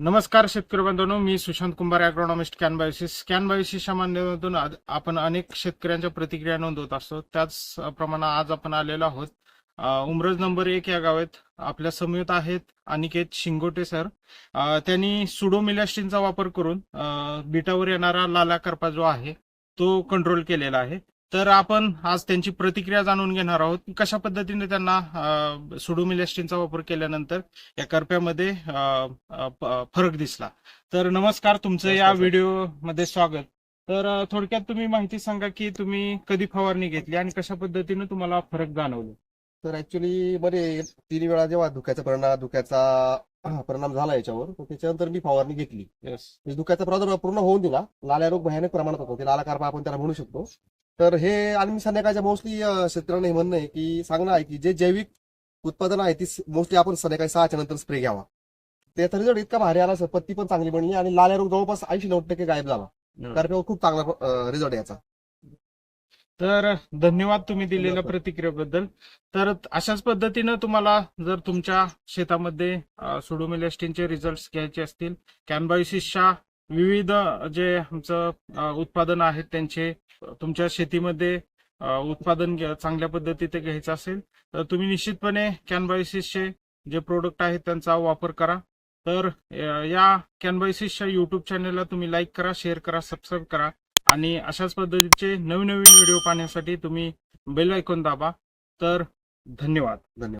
नमस्कार शेतकरी बांधवांनो मी सुशांत कुंभार अॅग्रोनॉमिस्ट कॅन बायोसिस कॅन बायोसिसच्या माध्यमातून आपण अनेक शेतकऱ्यांच्या प्रतिक्रिया नोंदवत असतो. त्याचप्रमाणे आज आपण आलेलो आहोत उमरज नंबर एक या गावात. आपल्या समवेत आहेत अनिकेत शिंगोटे सर. त्यांनी सुडोमिलॅस्टिनचा वापर करून बिटावर येणारा लाला करपा जो आहे तो कंट्रोल केलेला आहे. तर आपण आज त्यांची प्रतिक्रिया जाणून घेणार आहोत की कशा पद्धतीने त्यांना सुडोमिलॅस्टिनचा वापर केल्यानंतर या करप्यामध्ये फरक दिसला. तर नमस्कार तुमचं या. व्हिडिओमध्ये स्वागत. तर थोडक्यात तुम्ही माहिती सांगा की तुम्ही कधी फवारणी घेतली आणि कशा पद्धतीने तुम्हाला फरक जाणवला? तर ऍक्च्युली मध्ये तीन वेळा जेव्हा धुक्याचा परिणाम धुक्याचा परिणाम झाला याच्यावर तर त्याच्यानंतर मी फवारणी घेतली. म्हणजे धुक्याचा प्रादुर्भाव पूर्ण होऊन दिला. लाल्या रोग भयानक प्रमाणात होतो. ते लाला कारपा आपण त्याला म्हणू शकतो. तर हे आणि मी संध्याकाळच्या मोस्टली शेतकऱ्यांना हे म्हणणं आहे की सांगणं आहे की जे जैविक उत्पादन आहे ती मोस्टली आपण संध्याकाळी सहाच्या नंतर स्प्रे घ्यावा. त्याचा रिझल्ट इतका भारी आला सर पत्ती पण चांगली बनली आणि लाल्या रोग जवळपास ऐंशी नव्वद टक्के गायब झाला. कारप्यावर खूप चांगला रिझल्ट याचा. तर धन्यवाद तुम्ही दिलेल्या प्रतिक्रियेबद्दल. तर अशाच पद्धतीनं तुम्हाला जर तुमच्या शेतामध्ये सुडोमिलॅस्टिनचे रिझल्ट घ्यायचे असतील कॅनबायोसिसच्या विविध जे आमचं उत्पादन आहेत त्यांचे तुमच्या शेतीमध्ये उत्पादन घ्या- चांगल्या पद्धतीने घ्यायचं असेल तर तुम्ही निश्चितपणे कॅनबायसिसचे जे प्रोडक्ट आहेत त्यांचा वापर करा. तर या कॅनबायसिसच्या युट्यूब चॅनलला तुम्ही लाईक करा शेअर करा सबस्क्राईब करा आणि अशाच पद्धतीचे नवीन नवीन व्हिडिओ पाहण्यासाठी तुम्ही बेल ऐकून दाबा. तर धन्यवाद. धन्यवाद.